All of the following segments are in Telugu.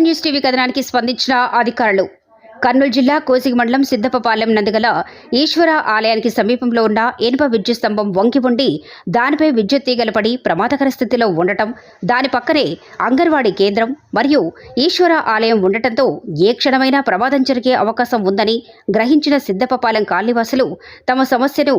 న్యూస్ టీవీ కథనానికి స్పందించిన అధికారులు కర్నూలు జిల్లా కోసిగి మండలం సిద్దపపాలెం నందుగల ఈశ్వర ఆలయానికి సమీపంలో ఉన్న ఇనుప విద్యుత్ స్తంభం వంగి ఉండి దానిపై విద్యుత్ తీగలు పడి ప్రమాదకర స్థితిలో ఉండటం దాని పక్కనే అంగన్వాడీ కేంద్రం మరియు ఈశ్వర ఆలయం ఉండటంతో ఏ క్షణమైనా ప్రమాదం జరిగే అవకాశం ఉందని గ్రహించిన సిద్దపపాలెం కాలనీవాసులు తమ సమస్యను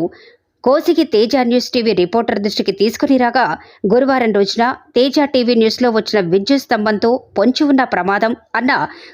Kosigi Teja news TV reporter దృష్టికి తీసుకుని రాగా గురువారం రోజున తేజ టీవీ న్యూస్లో వచ్చిన విద్యుత్ స్తంభంతో పొంచి ఉన్న ప్రమాదం అన్న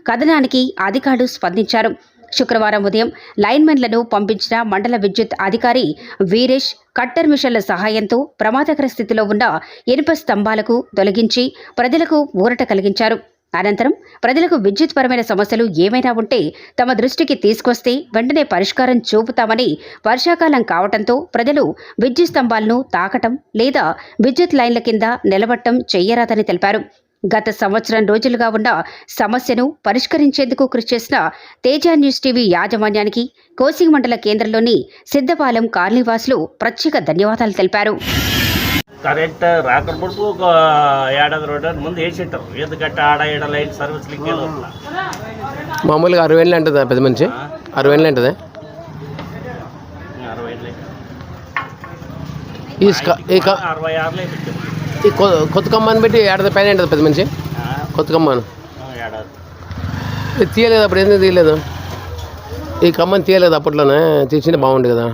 కథనానికి అధికారులు స్పందించారు. శుక్రవారం ఉదయం లైన్మెన్లను పంపించిన మండల విద్యుత్ అధికారి వీరేష్ కట్టర్ మిషన్ల సహాయంతో ప్రమాదకర స్థితిలో ఉన్న ఇనుప స్తంభాలకు తొలగించి ప్రజలకు ఊరట కలిగించారు. అనంతరం ప్రజలకు విద్యుత్పరమైన సమస్యలు ఏమైనా ఉంటే తమ దృష్టికి తీసుకొస్తే వెంటనే పరిష్కారం చూపుతామని వర్షాకాలం కావటంతో ప్రజలు విద్యుత్ స్తంభాలను తాకటం లేదా విద్యుత్ లైన్ల కింద నిలబట్టం చెయ్యరాదని తెలిపారు. గత సంవత్సరం రోజులుగా ఉన్న సమస్యను పరిష్కరించేందుకు కృషి చేసిన తేజ న్యూస్ టీవీ యాజమాన్యానికి కోసింగ్ మండల కేంద్రంలోని సిద్ధపాలెం కార్నివాసులు ప్రత్యేక ధన్యవాదాలు తెలిపారు. కరెంట్ రాకపోతే ఒక ఏడాది రెండు ముందు వేసింటారు. ఎందుకంటే ఆడ ఏడ లైట్ సర్వీస్ లింక్ మామూలుగా అరవై ఏళ్ళు అంటుందా పెద్ద మనిషి? అరవై ఏళ్ళు అంటుందా? అరవై ఈ కొత్త కమ్మని పెట్టి ఏడాది పైన ఉంటుంది పెద్ద మనిషి? కొత్త కమ్మను తీయలేదు అప్పుడు ఎందుకు తీయలేదు? ఈ కమ్మని తీయలేదు అప్పట్లోనే. తీసింటే బాగుండు కదా.